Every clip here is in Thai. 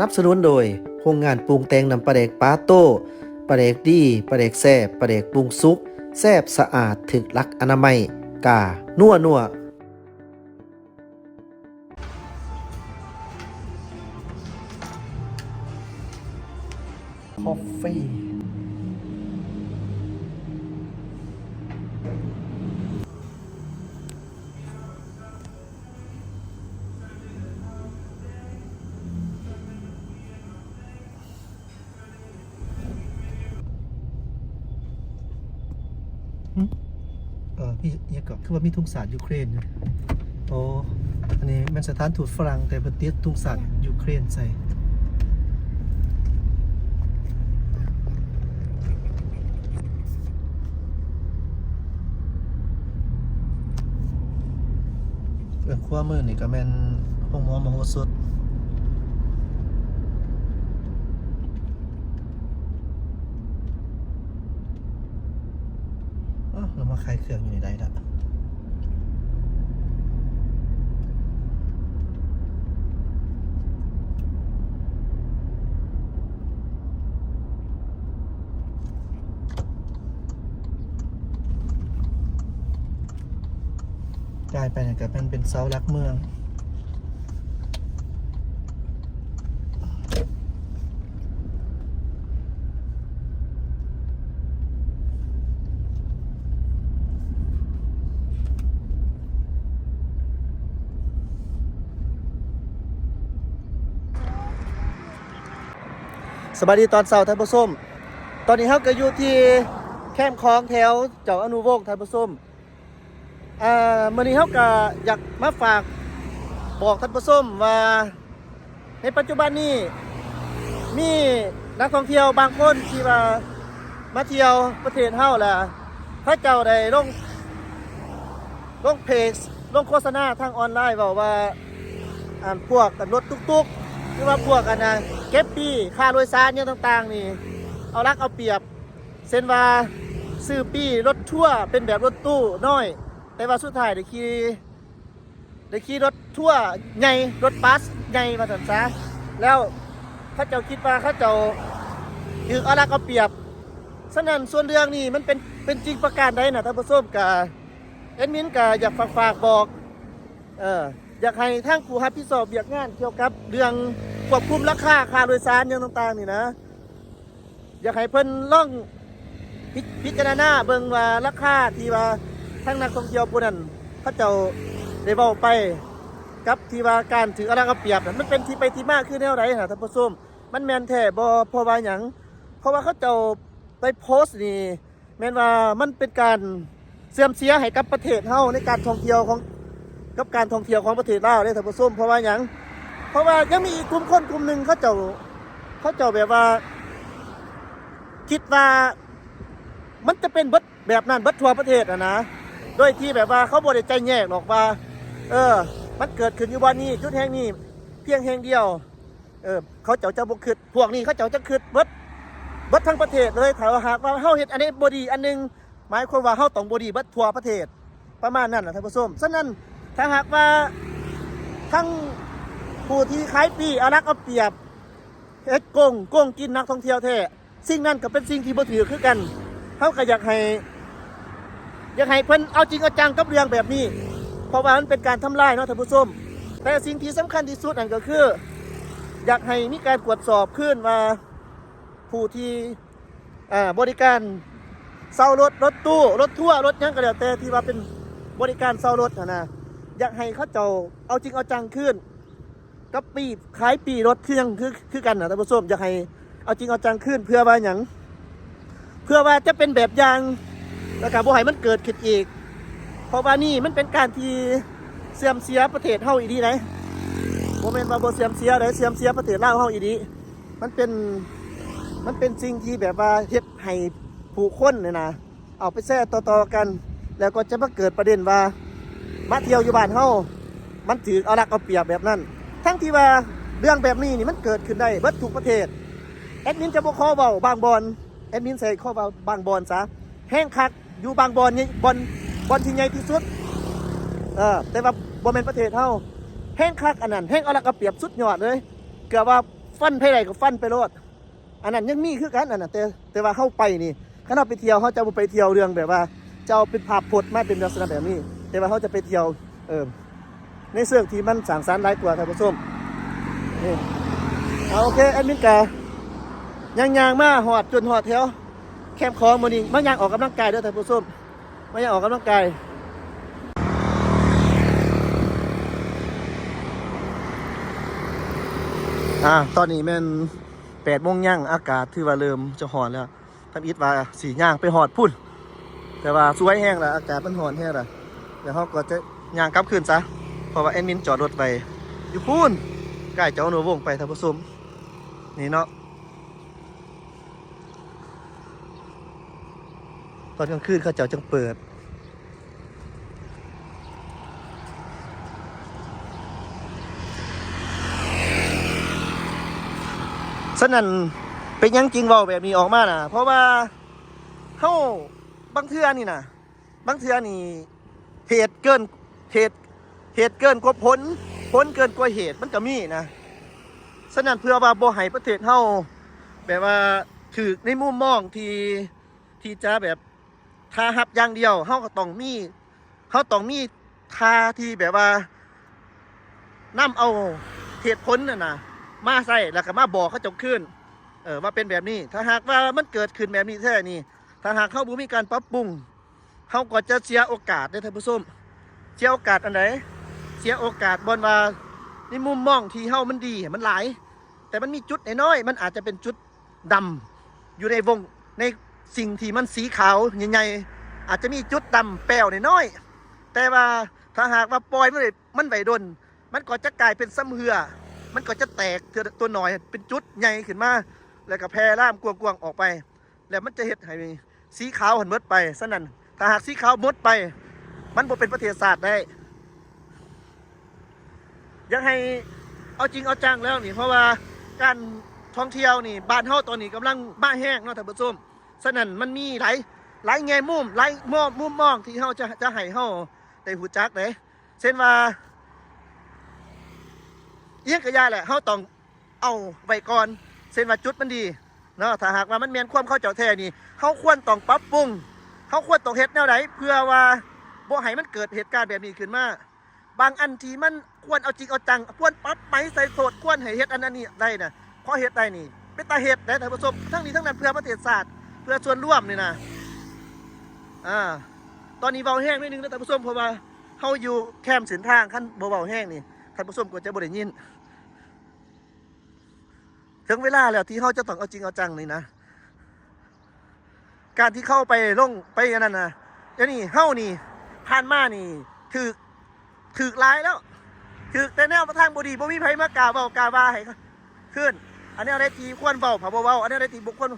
นับสนุนโดยโรงงานปรุงแต่งน้ำปลาเดกปาโต้ปลาเดกดีปลาเดกแซ่บปลาเดกปรุงซุกแซ่บสะอาดถึกลักอนามัย กา นัวนัวคอฟฟี่ เออพี่ยก็คือว่ามีทุ่งสาดยูเครนนะโอ้อันนี้มันสถานทูตฝรั่งแต่เพิ่นติดทุ่งสาดยูเครนใส่เรื่องขั้วมือนี่ก็แม่นห้องหมอมโหสถ อ้าใครามาขายเครื่องอยู่ในใดละกลายไปเนี่ยก็เป็นเป็นเสาหลักเมือง สวัสดีตอนเสาร์ท่านผู้ชมตอนนี้เราก็อยู่ที่แคมป์คลองแถวเจ้าอนุวงศ์ท่านผู้ชมอ่ามื่อนี้เราก็อยากมาฝากบอกท่านผู้ชมว่า ในปัจจุบันนี้มีนักท่องเที่ยวบางคนที่ว่ามาเที่ยวประเทศเฮาแหละพระเจ้าได้ลงลงเพจลงโฆษณาทางออนไลน์บอกว่าอ่านพวกกันรถตุกๆหรือว่าพวกกันนะ เก็บปีค่าโดยสารเนี่ยต่างๆ นี่ เอารักเอาเปรียบเส้นว่าซื้อปีรถทั่วเป็นแบบรถตู้น้อย แต่ว่าสุดท้ายได้ขี่ได้ขี่รถทั่วใหญ่รถบัสใหญ่มาสันซะแล้วเขาเจ้าคิดว่าเขาเจ้าถือเอารักเอาเปรียบฉะนั้นส่วนเรื่องนี้มันเป็นเป็นจริงประการใดนะท่านผู้ชมกาเอ็นมินกาอยากฝากฝากบอกเอออยากให้ทางผู้รับผิดชอบเบียกงานเกี่ยวกับเรื่อง ควบคุมราคาค่าโดยสารอย่างต่างๆนี่นะ อยากให้เพิ่นล่องพิพจารณาเบิ่งว่าราคาที่ว่าทางนักท่องเที่ยวผู้นั้นเขาเจ้าได้เว้าไปกับที่ว่าการถืออะไรเอาเปรียบมันเป็นที่ไปที่มาคือแนวไหนนะท่านผู้ชมมันแมนแท้บ่เพราะว่าหยังเพราะว่าเขาเจ้าไปโพสต์นี่แมนว่ามันเป็นการเสื่อมเสียให้กับประเทศเฮาในการท่องเที่ยวของกับการท่องเที่ยวของประเทศลาวเนี่ยท่านผู้ชมเพราะว่าหยัง เพราะว่ายังมีอีกกลุ่มคนกลุ่มหนึ่งเขาเจ้าเขาเจ้าแบบว่า คิดว่ามันจะเป็นบิดแบบนั้นบิดทั่วประเทศอะนะโดยที่แบบว่าเขาบริใจแยกหรอกว่า เออ มันเกิดขึ้นอยู่วันนี้จุดแห่งนี้ เพียงแห่งเดียว เออ เขาเจ้าจะบกคืดพวกนี้เขาเจ้าจะคืดบิดบิดทั้งประเทศเลยถ้าหากว่าเฮาเฮ็ดอันนี้บดีอันหนึงหมายความว่าเฮาต้องบดีบิดทั่วประเทศประมาณนั้นนะท่านผู้ชมฉะนั้นถ้าหากว่าทั้ง ผู้ที่ขายปีเอารักเอาเปรียบเฮ็ดโกงโกงกินนักท่องเที่ยวแท้สิ่งนั้นก็เป็นสิ่งที่บ่ถือคือกันเขาก็อยากให้อยากให้เพิ่นเอาจริงเอาจังกับเรื่องแบบนี้ เพราะว่ามันเป็นการทำลายเนาะท่านผู้ชมแต่สิ่งที่สำคัญที่สุดนั่นก็คือ อยากให้มีการตรวจสอบขึ้นว่าผู้ที่อ่าบริการเซารถรถตู้รถทัวรถยังก็แล้วแต่ที่ว่าเป็นบริการเซารถนะนะอยากให้เขาเจ้าเอาจริงเอาจังขึ้น กับปีขายปีรถเครื่องคือคือกันนะท่านผู้ชมอยากให้เอาจริงเอาจังขึ้นเพื่อว่าอย่างเพื่อว่าจะเป็นแบบอย่างแล้วการบ่ให้มันเกิดขึ้นอีก เพราะว่านี่มันเป็นการที่เสื่อมเสียประเทศเฮาอีดีไหนโมเมนต์ว่าบ่เสื่อมเสียเลยเสื่อมเสียประเทศลาวเฮาอีดีมันเป็นมันเป็นสิ่งที่แบบว่าเฮ็ดให้ผู้คนเนี่ยนะเอาไปแซ่ต่อๆกัน แล้วก็จะมาเกิดประเด็นว่ามาเที่ยวอยู่บ้านเฮามันถือเอารักเอาเปรียบแบบนั้น ทั้งที่ว่าเรื่องแบบนี้นี่มันเกิดขึ้นได้เบิดทุกประเทศแอดมินจะบอกข้อเบาบางบอลแอดมินใส่ข้อเบาบางบอลซะแห้งคักอยู่บางบอลนี่บอลบอลที่ใหญ่ที่สุดเออแต่ว่าบอลเป็นประเทศเฮาแห้งคักอันนั้นแห้งเอารักเอาเปียบสุดยอดเลย เกือบว่าฟันไผใดก็ฟันไปโลดอันนั้นยังมีคือกันอันนั้นแต่แต่ว่าเข้าไปนี่ถ้าเราไปเที่ยวเขาจะไปเที่ยวเรื่องแบบว่าจะเอาเป็นภาพพจน์มาเป็นลักษณะแบบนี้ แต่ว่าเขาจะไปเที่ยวเออ ในเสื่อที่มันสร้างสรรหลายกว่าท่านผู้ชมนี่เอาโอเคแอดมินกาย่างยางๆมาหอดจนหอดแถวแคมป์ของมือนี้มายางออกกำลังกายด้วยท่านผู้ชมมายางออกกำลังกายอ่าตอนนี้แมันแปดโมงย่างอากาศถือว่าเริ่มจะหอนแล้วท่านอิดว่าสีย่างไปหอดพุ่นแต่ว่าสวยแห้งล้วอากาศมันหอนแห้งล้วเดี๋ยวเขาก็จะย่างกลับคืนซะ เพราะว่าแอดมินจอดรถไปอยู่พุ่นใกล้เจ้าหนูวงไปท่านผู้ชมนี่เนาะตอนกลางคืนเขาเจ้าจังเปิดฉะนั้นเป็นยังจริงเว่าแบบนี้ออกมาน่ะ เพราะว่าเขาบางเทือนี่นะบางเทือนี่เหตุเกินเหตุ เหตุเกินกว่าผลผลเกินกว่าเหตุมันก็มีนะฉะนั้นเพื่อว่าบ่ให้ประเทศเฮาแบบว่าถือในมุมมองที่ที่จะแบบทาหับอย่างเดียวเฮาก็ต้องมีเฮาต้องมีทาที่แบบว่านํเอาเหตุผลน่ะนะมาใส่แล้วก็มาบอกเขาจงขึ้นเออว่าเป็นแบบนี้ ถ้าหากว่ามันเกิดขึ้นแบบนี้แท้นี่ถ้าหากเขาบุมีการปรับปรุงเขาก็จะเสียโอกาสได้ท่านผู้ชมเสียโอกาสอันไหน สียโอกาสบนว่าในมุมมองที่เฮามันดีมันหลาย แต่มันมีจุดน้อยมันอาจจะเป็นจุดดำอยู่ในวงในสิ่งที่มันสีขาวใหญ่ๆอาจจะมีจุดดำแปลวน้อยแต่ว่าถ้าหากว่าปล่อยมันไว้มันไหวดน มันก็จะกลายเป็นซ้ำเหือ มันก็จะแตกตัวหน่อยเป็นจุดใหญ่ขึ้นมา แล้วก็แพร่ล่ามกวางๆออกไป แล้วมันจะเห็ดให้สีขาวหันมดไปสนั่นถ้าหากสีขาวมดไป มันบ่เป็นประเทศศาสตร์ได้ ยังให้เอาจริงเอาจังแล้วนี่เพราะว่าการท่องเที่ยวนี่บ้านเฮาตอนนี้กำลังมาแห้งเนาะท่านผู้ชมสนั่นมันมีหลายหลายแง่มุมหลายมุมมุมมองที่เฮาจะจะให้เฮาได้หูจักเด้เช่นว่าเอียงกระยาแหละเขาต้องเอาไว้ก่อนเส้นว่าจุดมันดีเนาะถ้าหากว่ามันเมียนความเข้าเจ้าแท้นี่เขาควรต้องปรับปรุงเขาควรต้องเฮ็ดแนวไหนเพื่อว่าบ่ให้มันเกิดเหตุการณ์แบบนี้ขึ้นมา บางอันที่มันควรเอาจริงเอาจังควรปรับไหมใส่โสดควรให้เฮ็ดอันนั้นนี่ได้นะเพราะเฮ็ดได้นี่ เป็นตาเฮ็ดได้ท่านผู้ชมทั้งนี้ทั้งนั้นเพื่อประเทศศาสตร์เพื่อส่วนร่วมนี่นะอ่าตอนนี้เบาแห้งนิดนึงนะท่านผู้ชมเพราะว่าเขาอยู่แคมป์สินทางขั้นเบาๆแห้งนี่ท่านผู้ชมก็จะบ่ได้ยินถึงเวลาแล้วที่เขาจะต้องเอาจริงเอาจังนี่นะ การที่เข้าไปลงไปอันนั้นนะเดี๋ยวนี้เฮ้านี่ผ่านมานี่ถือ ถือร้ายแล้วถือแต่แนวทางบดีบ่มีไผมากล่าวเบากล่าวว่าให้ขึ้น อันนี้อะไรทีควรเบาเผาเบาอันนี้อะไรทีบุคคล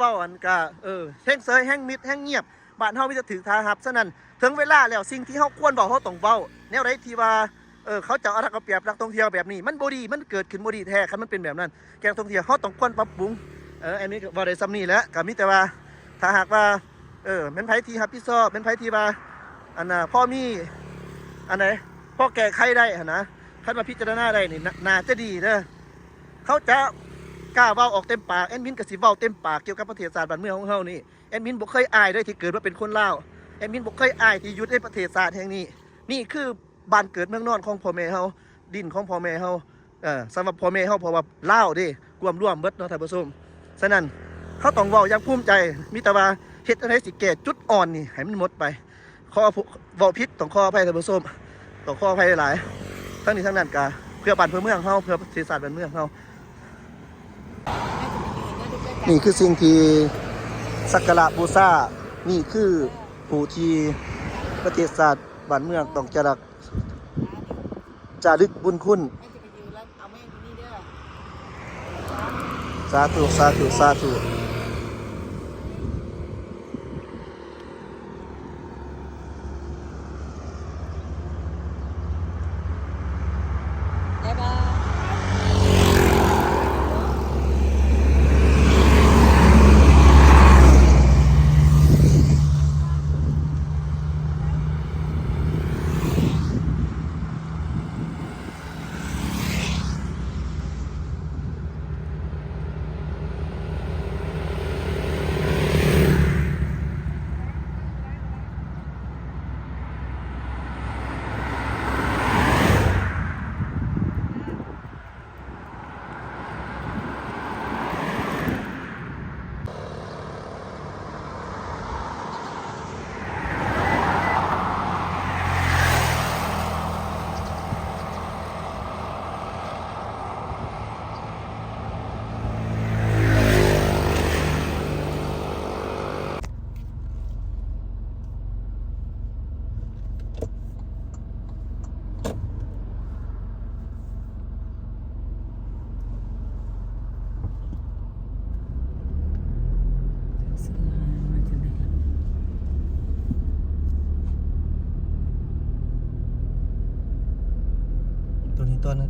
เบาๆอันก็เออแห้งเซยแห้งมิดแห้งเงียบบ้านเฮามีแต่ถือทาหับฉะนั้นถึงเวลาแล้วสิ่งที่เฮาควรเบาเฮาต้องเบาแนวไรที่ว่าเออเขาจะเอารักเอาเปรียบนักท่องเที่ยวแบบนี้ มันบดีมันเกิดขึ้นบดีแท้คันมันเป็นแบบนั้น แกงท่องเที่ยวเขาต้องควรปรับปรุงเอออันนี้ก็บ่ได้ซ้ำนี่แล้วก็มีแต่ว่าถ้าหากว่าเออเป็นไผที่รับผิดชอบเป็นไผทีว่าอันน่ะพ่อมีอันไหน อแก้ไขได้หนนะคันมาพิจารณาได้นี่นาน่าจะดีเด้อเขาจะกล้าเว้าออกเต็มปากแอดมินก็สิเว้าเต็มปากเกี่ยวกับประเทศศาสตร์บ้านเมืองของเฮานี่แอดมินบ่เคยอายเลยที่เกิดมาเป็นคนลาวแอดมินบ่เคยอายที่ยู่ในประเทศศาสตร์แห่งนี้ นี่คือบ้านเกิดเมืองนอนของพ่อแม่เฮาดินของพ่อแม่เฮาเออสำหรับพ่อแม่เฮาเพราะว่าลาวเด้รวมร่วมเบิดเนาะท่านผู้ชมฉะนั้นเขาต้องเว้าอย่างภูมิใจมีแต่ว่าเฮ็ดอะไรสิแก้จุดอ่อนนี่ให้มันหมดไปขอเว้าผิดต้องขออภัยท่านผู้ชม ต้องขออภัยหลายทั้งนี้ทั้งนั้นก็เพื่อบ้านเพื่อเมืองเฮาเพื่อประเทศศาสตร์บ้านเมืองเฮานี่คือสิ่งที่สักการะบูชานี่คือผู้ที่ประเทศศาสตร์บ้านเมืองต้องจรักจารึกบุญคุณสาธุสาธุสาธุ ได้ปะ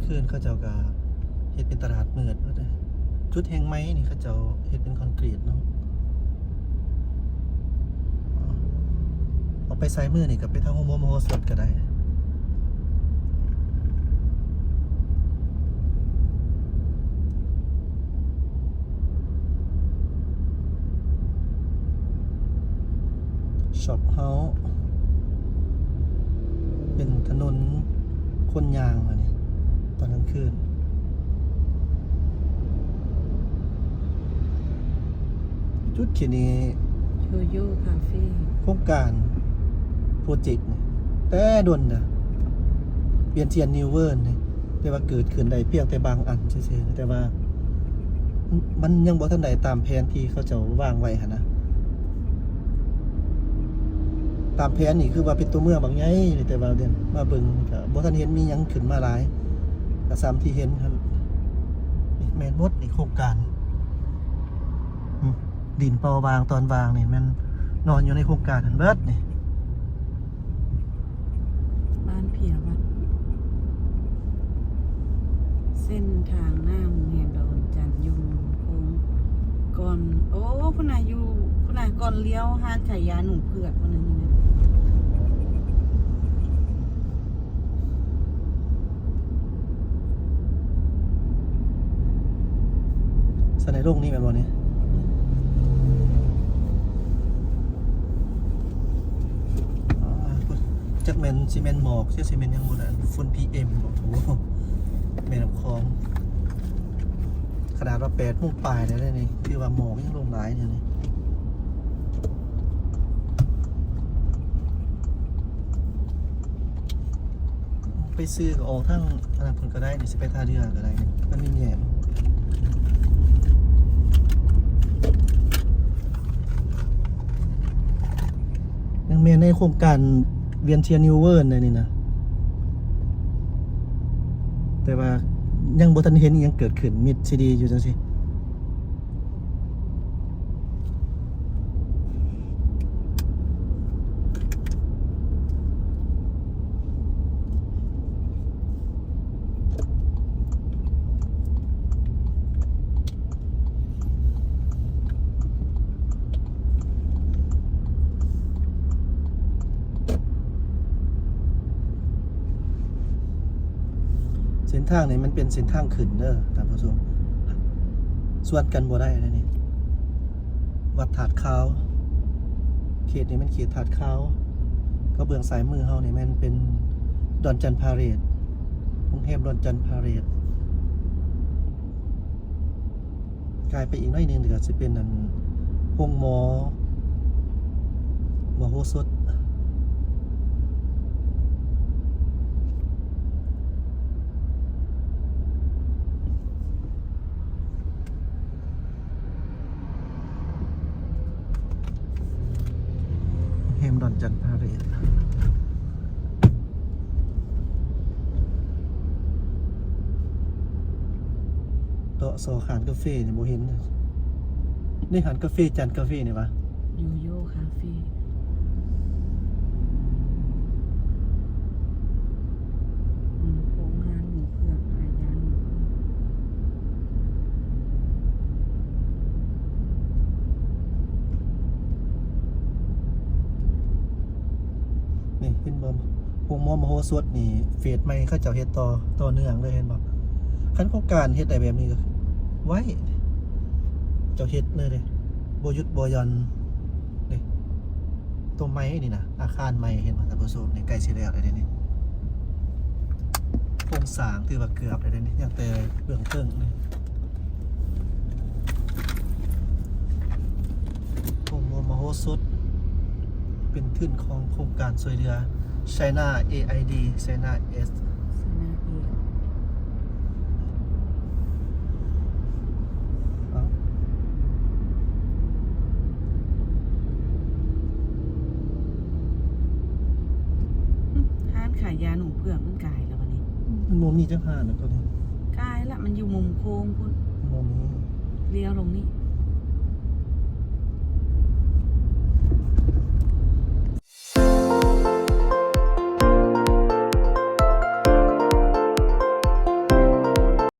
อนกลางคืนเขาเจ้าก็เฮ็ดเป็นตลาดมืดว่าแต่จุดแห่งไม้นี่เขาเจ้าเฮ็ดเป็นคอนกรีตเนาะเอาไปใส่มือนี่ก็ไปทางโฮโมโมโหสดก็ได้ช็อปเฮาเป็นถนนคนยางอะเนี่ต อนกลางคืนจุดที่นี้โยโย่คาเฟ่โครงการโปรเจกต์นี่แต่ดนนะเปลี่ยนเทียนนิวเวิร์นนี่แต่ว่าเกิดขึ้นได้เพียงแต่บางอันเฉยๆแต่ว่า มันยังบ่ทันได้ตามแผนที่เขาเจะวางไว้หั่นนะตามแผนนี่คือว่าเป็นตัวเมืองบางไงนี่แต่ว่าเด่นมาเบิ่งก็บ่ทันเห็นมีหยังขึ้นมาหลาย ก็ซ้ำที่เห็นครับแมนหมดนี่โครงการดินเปาวางตอนวางนี่มันนอนอยู่ในโครงการหันเบิดนี่บ้านเพียวัดเส้นทางหน้าโรงเรียนดอนจันยุงโค้งก่อน โอ้คุณนายอยู่คุณนายก่อนเลี้ยวห้านขายยาหนูเผือกคนนั้นนี่นะ สนายโรงนี่แม่นบ่นี่อ่าจักแม่นซีเมนหมอกเชื่อซีเมนยังบ่ได้ฝุ่น PM บ่โอ้โหแม่น้ำคลองขนาดว่า8โมงปลายแล้วเด้นี่คือว่าหมอกยังลงหลายอยู่นี่ไปซื้อก็ออกทั้งอนาคตก็ได้นี่สิไปท่าเรือก็ได้นี่มันมีแหยมยังเมนใน โครงการเวียนเทียนนิวเวิร์นเลยนี่นะ แต่ว่ายังบ่ทันเห็นยังเกิดขึ้นมิดซีดีอยู่จังซี่ ทางนี่มันเป็นเส้นทางขึ้นเด้อท่านผู้ชมส่วนกันบ่ได้นะนี่ วัดถาดขาว เขตนี้มันเขตถาดขาวก็เบื้องซ้ายมือเฮานี่มันเป็นดอนจันพาเรตกรุงเทพดอนจันพาเรตกลายไปอีกหน่อยนึงเดี๋ยวสิเป็นนั่นพงหมอหมอโฮสุด เฮมดอนจันทร์พาเรต โต๊ะโซขานกาแฟนี่โบเห็นนะนี่หันกาแฟจันทร์กาแฟนี่วะโยโย่คาเฟ่อืมโค้งห้านหนูเผือกขายยาหนูเผือกนี่เห็นบ่พวกหมอมโหสวดนี่เฟสใหม่เขาเจ้าเฮ็ดต่อต่อเนื่องเลยเห็นบ่คันโครงการเฮ็ดได้แบบนี้ก็ ไว้ เจ้าเฮ็ดเลยเด้บยุดบยอนนี่ตัวไม้นี่นะอาคารใหม่เห็นบ่ท่านผู้ชมนี่ใกล้สิแล้วเลยเด้นี่โครงสร้างถือว่าเกือบเลยเด้นี่ยังแต่เบื้องต้นนี่พวกหมมโหสถเป็นทุนของโครงการช่วยเหลือ China AID China S สนาเอก เอ้า อืมห้านขายยาหนูเผือกมันกายแล้ววันนี้ มันโมมีจังหานะตัวนี้กายละมันอยู่มุมโค้งคุณโมมีเลี้ยวลงนี่